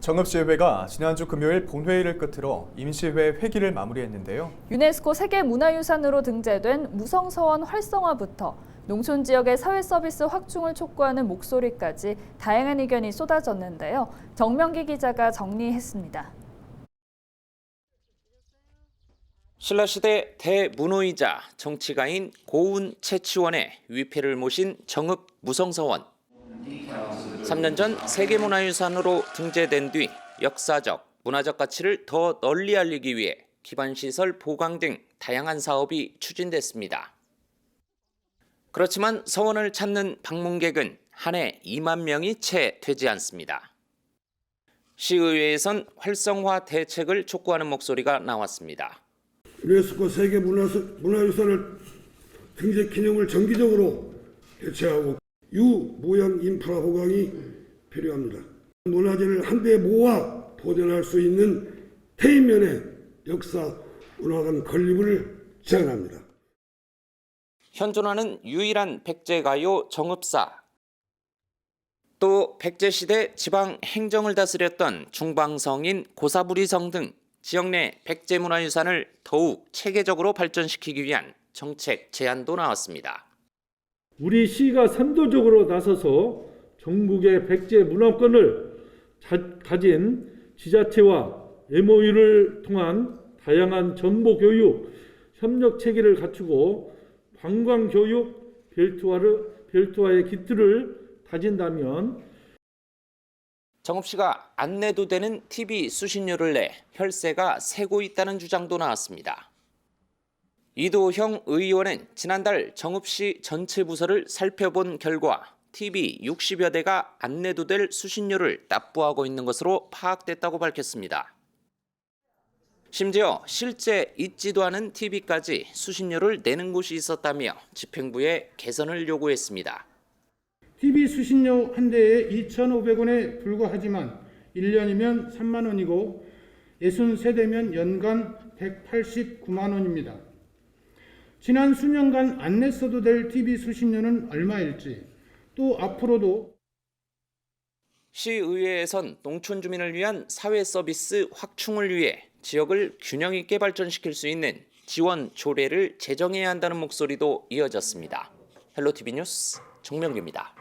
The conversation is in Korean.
정읍시의회가 지난주 금요일 본회의를 끝으로 임시회 회기를 마무리했는데요. 유네스코 세계문화유산으로 등재된 무성서원 활성화부터 농촌 지역의 사회 서비스 확충을 촉구하는 목소리까지 다양한 의견이 쏟아졌는데요. 정명기 기자가 정리했습니다. 신라시대 대문호이자 정치가인 고운 채치원의 위패를 모신 정읍 무성서원. 3년 전 세계문화유산으로 등재된 뒤 역사적, 문화적 가치를 더 널리 알리기 위해 기반시설 보강 등 다양한 사업이 추진됐습니다. 그렇지만 서원을 찾는 방문객은 한 해 2만 명이 채 되지 않습니다. 시의회에선 활성화 대책을 촉구하는 목소리가 나왔습니다. 유네스코 세계 문화유산을 등재 기념을 정기적으로 개최하고 유무형 인프라 보강이 필요합니다. 문화재를 한데 모아 보존할 수 있는 태인면의 역사 문화관 건립을 제안합니다. 현존하는 유일한 백제가요 정읍사. 또 백제시대 지방 행정을 다스렸던 중방성인 고사부리성 등 지역 내 백제문화유산을 더욱 체계적으로 발전시키기 위한 정책 제안도 나왔습니다. 우리 시가 선도적으로 나서서 전국의 백제 문화권을 자- 가진 지자체와 MOU를 통한 다양한 정보 교육 협력 체계를 갖추고 관광 교육 벨트화를 벨트화의 기틀을 다진다면 정읍시가 안 내도 되는 TV 수신료를 내 혈세가 새고 있다는 주장도 나왔습니다. 이도형 의원은 지난달 정읍시 전체 부서를 살펴본 결과 TV 60여 대가 안내도 될 수신료를 납부하고 있는 것으로 파악됐다고 밝혔습니다. 심지어 실제 있지도 않은 TV까지 수신료를 내는 곳이 있었다며 집행부에 개선을 요구했습니다. TV 수신료 한 대에 2,500원에 불과하지만 1년이면 3만 원이고 63대면 연간 189만 원입니다. 지난 수년간 안 냈어도 될 TV 수신료는 얼마일지 또 앞으로도 시의회에선 농촌 주민을 위한 사회 서비스 확충을 위해 지역을 균형 있게 발전시킬 수 있는 지원 조례를 제정해야 한다는 목소리도 이어졌습니다. 헬로티비 뉴스 정명규입니다.